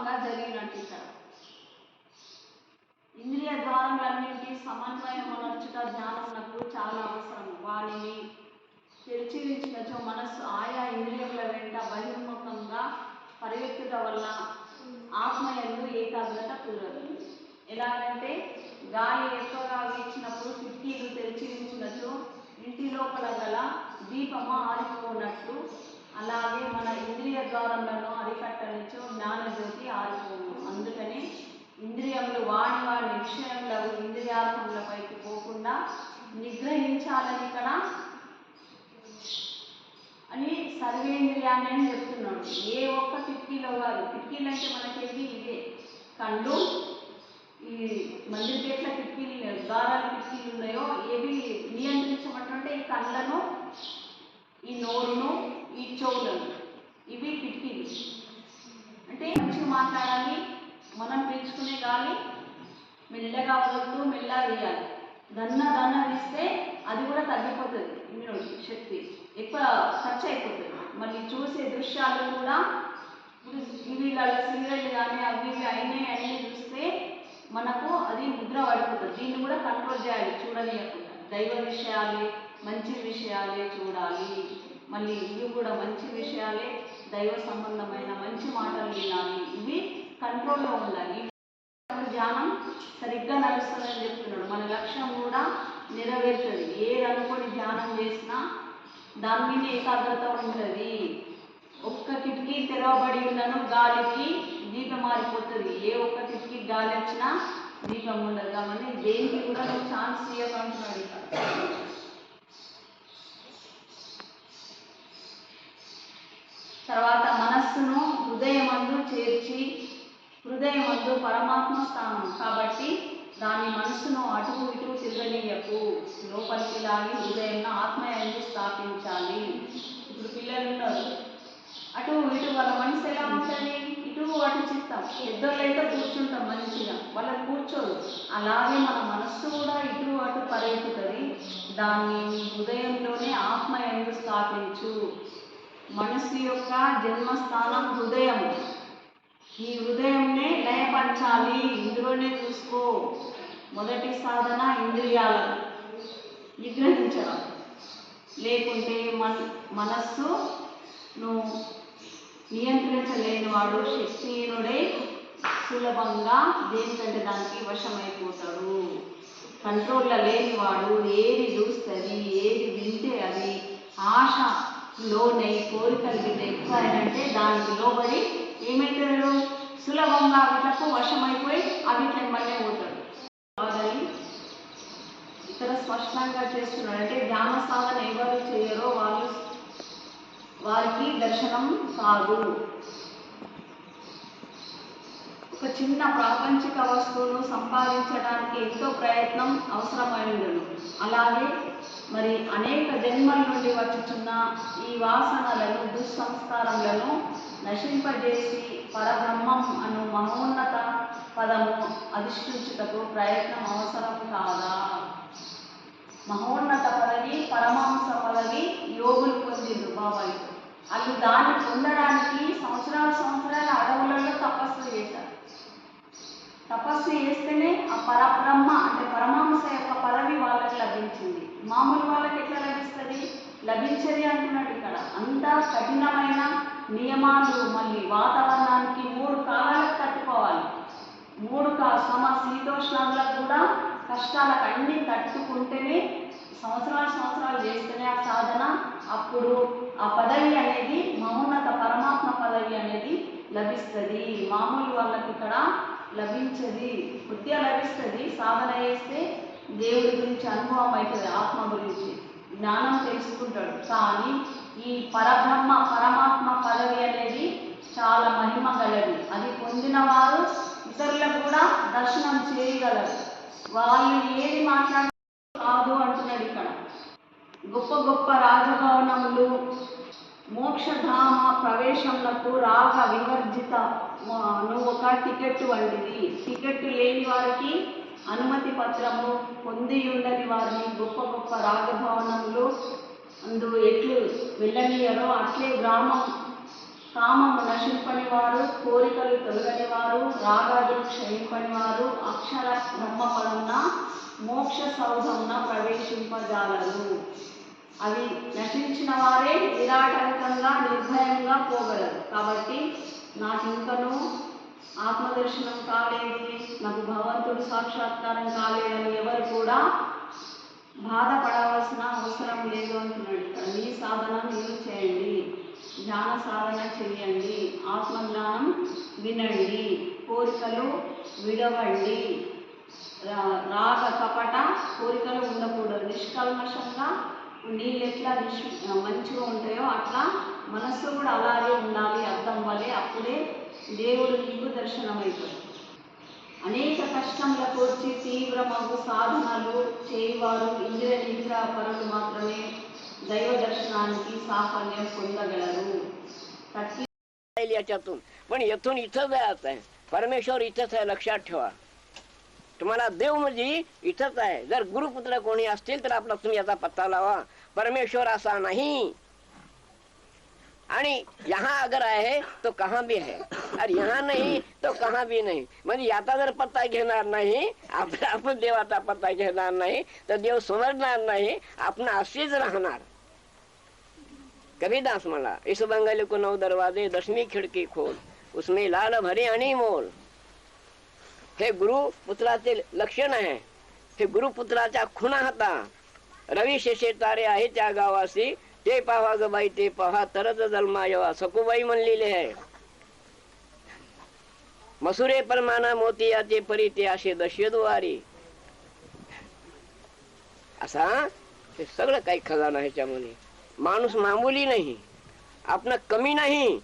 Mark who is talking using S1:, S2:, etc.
S1: బహిర్ముఖంగా జరిగినట్టు ఇక్కడ ఇంద్రియ ద్వారములన్నింటి సమన్వయమునర్చుట జ్ఞానములకు చాలా అవసరం వారిని తెరిచిరించినచో మనస్సు ఆయా ఇంద్రియముల వెంట బహిర్ముఖంగా పరిగెత్తుట వల్ల ఆత్మయందు ఏకాగ్రత కుదరదు ఎలాగంటే గాలి ఎక్కువగా వీచినప్పుడు కిటికీలు తెరిచి ఉంచినచో ఇంటి లోపల గల దీపము ఆరిపోనట్టు అలాగే మన ఇంద్రియ ద్వారములను అరికట్టనిచో జ్ఞానజ్యోతి ఆరిపోవు అందుకని ఇంద్రియములు వాడి వాడి విషయంలో ఇంద్రియార్థములపైకి పోకుండా నిగ్రహించాలని ఇక్కడ అని సర్వేంద్రియాన్ని అని చెప్తున్నాడు. ఏ ఒక్క కిటికీలో కాదు. కిటికీలు అంటే మనకేవి ఇదే కళ్ళు ఈ మందిర్ గేట్ల కిటికీలు దారాల కిటికీలు ఉన్నాయో ఏవి నియంత్రించమంటుంటే ఈ కళ్ళను ఈ నోరును ఈ చెవులను ఇవి కిటికీలు. అంటే మంచిగా మాట్లాడాలి మనం పీల్చుకునే గాలి మెల్లగా వదులుతూ మెల్లగా వేయాలి. దన్న దన్న తీస్తే అది కూడా తగ్గిపోతుంది ఇమ్యూనిటీ శక్తి ఎక్కువ ఖర్చు అయిపోతుంది. మళ్ళీ చూసే దృశ్యాలు కూడా ఇప్పుడు టీవీలలో సీరియల్ కానీ అవి ఇవి అయినాయి అన్నీ చూస్తే మనకు అది ముద్ర పడిపోతుంది. దీన్ని కూడా కంట్రోల్ చేయాలి చూడలేకుండా దైవ విషయాలే మంచి విషయాలే చూడాలి. మళ్ళీ ఇవి కూడా మంచి విషయాలే దైవ సంబంధమైన మంచి మాటలు వినాలి. ఇవి కంట్రోల్లో ఉండాలి. ఇవి ధ్యానం సరిగ్గా నడుస్తుందని చెప్తున్నాడు. మన లక్ష్యం కూడా నెరవేరుతుంది. ఏది అనుకొని ధ్యానం చేసినా దాని మీద ఏకాగ్రత ఉంటుంది. ఒక్క కిటికీ తెరవబడి ఉన్నను గాలికి దీపం మారిపోతుంది. ఏ ఒక్క కిటికీ గాలి వచ్చినా దీపం ఉండదు. కాబట్టి దేనికి కూడా నువ్వు ఛాన్స్ ఇవ్వకంటున్నాడు ఇక్కడ తర్వాత మనస్సును హృదయమందు చేర్చి హృదయమందు పరమాత్మ స్థానం కాబట్టి దాని మనస్సును అటు ఇటు తిరగనీయకు. లోపలికి లాగి హృదయంలో ఆత్మయందు స్థాపించాలి. ఇప్పుడు పిల్లలు ఉన్నారు. అటు ఇటు వాళ్ళ మనసు ఎలా ఉంటుంది? ఇటు అటు చిత్తం పెద్దోళ్ళైతే కూర్చుంటాం మంచిగా. వాళ్ళకి కూర్చోదు అలాగే మన మనస్సు కూడా ఇటు అటు పరిగెత్తుతుంది. దాన్ని హృదయంలోనే ఆత్మయందు స్థాపించు. మనసు యొక్క జన్మస్థానం హృదయం ఈ హృదయంనే లయపరచాలి. ఇందులోనే చూసుకో. మొదటి సాధన ఇంద్రియాలను నిగ్రహించడం. లేకుంటే మన మనస్సును నియంత్రించలేనివాడు శక్తిహీనుడే సులభంగా దేనికంటే దానికి వశమైపోతాడు. కంట్రోల్లో లేనివాడు ఏది చూస్తుంది ఏది వింటే అది ఆశ లోనే కోరికలు గిట్ల ఎక్కువ అంటే దానికి లోబడి ఏమవుతాడు సులభంగా వీటికి వశమైపోయి అవి మళ్ళీ పోతాడు. కాదని ఇక్కడ స్పష్టంగా చేస్తున్నాడు అంటే ధ్యాన సాధన ఎవరు చేయరో వాళ్ళు వారికి దర్శనం కాదు. ఒక చిన్న ప్రాపంచిక వస్తువును సంపాదించడానికి ఎంతో ప్రయత్నం అవసరమైనను అలాగే మరి అనేక జన్మల నుండి వచ్చుచున్న ఈ వాసనలను దుస్సంస్కారములను నశింపజేసి పరబ్రహ్మం అను మహోన్నత పదము అధిష్ఠించుటకు ప్రయత్నం అవసరం కాదా? మహోన్నత పదవి పరమాంస పదవి యోగులు పొందిండ్రు బాబాయ్. అది దాన్ని పొందడానికి సంవత్సరాల సంవత్సరాల అడవులలో తపస్సు చేశారు. తపస్సు చేస్తేనే ఆ పరబ్రహ్మ అంటే పరమాంస యొక్క పదవి వాళ్ళకి లభించింది. మామూలు వాళ్ళకి ఎట్లా లభిస్తుంది? లభించది అంటున్నాడు ఇక్కడ. అంత కఠినమైన నియమాలు మళ్ళీ వాతావరణానికి మూడు కాలాలకు తట్టుకోవాలి. మూడు కా సమ శీతోష్ణాలకు కూడా కష్టాలకు అన్ని తట్టుకుంటేనే సంవత్సరాలు సంవత్సరాలు చేస్తేనే ఆ సాధన అప్పుడు ఆ పదవి అనేది మహోన్నత పరమాత్మ పదవి అనేది లభిస్తుంది. మామూలు వాళ్ళకి ఇక్కడ లభించది కొద్దిగా లభిస్తుంది సాధన చేస్తే దేవుడి గురించి అనుభవం అవుతుంది ఆత్మ గురించి. జ్ఞానం తెలుసుకుంటాడు. కానీ ఈ పరబ్రహ్మ పరమాత్మ పదవి అనేది చాలా మహిమ గలది. అది పొందిన వారు ఇతరులకు కూడా దర్శనం చేయగలరు. వాళ్ళు ఏది మాట్లాడ కాదు అంటున్నాడు ఇక్కడ. గొప్ప గొప్ప రాజభవనములు మోక్షధామ ప్రవేశంలకు రాగ వివర్జిత ఒక టికెట్ వంటిది. టికెట్ లేని వారికి అనుమతి పత్రము పొంది ఉండని వారిని గొప్ప గొప్ప రాగభవనంలో అందు ఎట్లు వెళ్ళనీయరో అట్లే గ్రామం. కామము నశింపని వారు కోరికలు తొలగని వారు రాగాదులు క్షయింపని వారు అక్షర బ్రహ్మపడున్న మోక్ష సౌధమున ప్రవేశింపజాలరు. అవి నశించిన వారే నిరాటంకంగా నిర్భయంగా పోగలరు. కాబట్టి నాకు ఇంకనూ ఆత్మదర్శనం కాలేదు నాకు భగవంతుడు సాక్షాత్కారం కాలేదని ఎవరు కూడా బాధపడవలసిన అవసరం లేదు అంటున్నాడు. ఇక్కడ మీ సాధన మీరు చేయండి. జ్ఞాన సాధన చేయండి. ఆత్మజ్ఞానం వినండి. కోరికలు విడవండి. రా- రాగ కపట కోరికలు ఉండకూడదు. నిష్కల్మషంగా నీళ్ళు ఎట్లా నిష్ మంచిగా ఉంటాయో అట్లా మనస్సు కూడా అలాగే ఉండాలి అర్థం వల్లే అప్పుడే దేవుడు నీకు దర్శనమవుతాడు అనేక కష్టములకు వచ్చి తీవ్రమగు సాధనలు చేయవారు ఇంద్రియ నిగ్రహ పరులు మాత్రమే దైవ దర్శనానికి సాఫల్యం పొందగలరు థర్టీ
S2: जाईल याच्यातून पण येथून इथं जायचं आहे परमेश्वर इथंच आहे लक्षात ठेवा तुम्हाला देव म्हणजे इथंच आहे. जर गुरुपुत्र कोणी असतील तर आपला तुम्ही याचा पत्ता लावा. परमेश्वर असा नाही. आणि यहाँ अगर आहे तो कहा भी है और यहाँ नाही तो कहा भी नाही. म्हणजे याचा जर पत्ता घेणार नाही आपण आपण देवाचा पत्ता घेणार नाही तर देव समजणार नाही आपण असेच राहणार. कबीरदास मला? इस बंगाली को नौ दरवाजे दशमी खिडकी खोल. उसमें लाल भरे आणि मोल. हे गुरु पुत्राचे लक्षण आहे. हे गुरुपुत्राच्या खुणा होता रवी शेषे तारे आहे त्या गावासी. ते पाहा ग बाई ते पाहा तरच जन्मा येवा सकुबाई म्हणलेले आहे. मसुरे परमाना मोती याचे परी ते असे दशद्वारी असा? हे सगळं काही खजाना ह्याच्यामध्ये. माणूस मामुली नाही. आपण कमी नाही.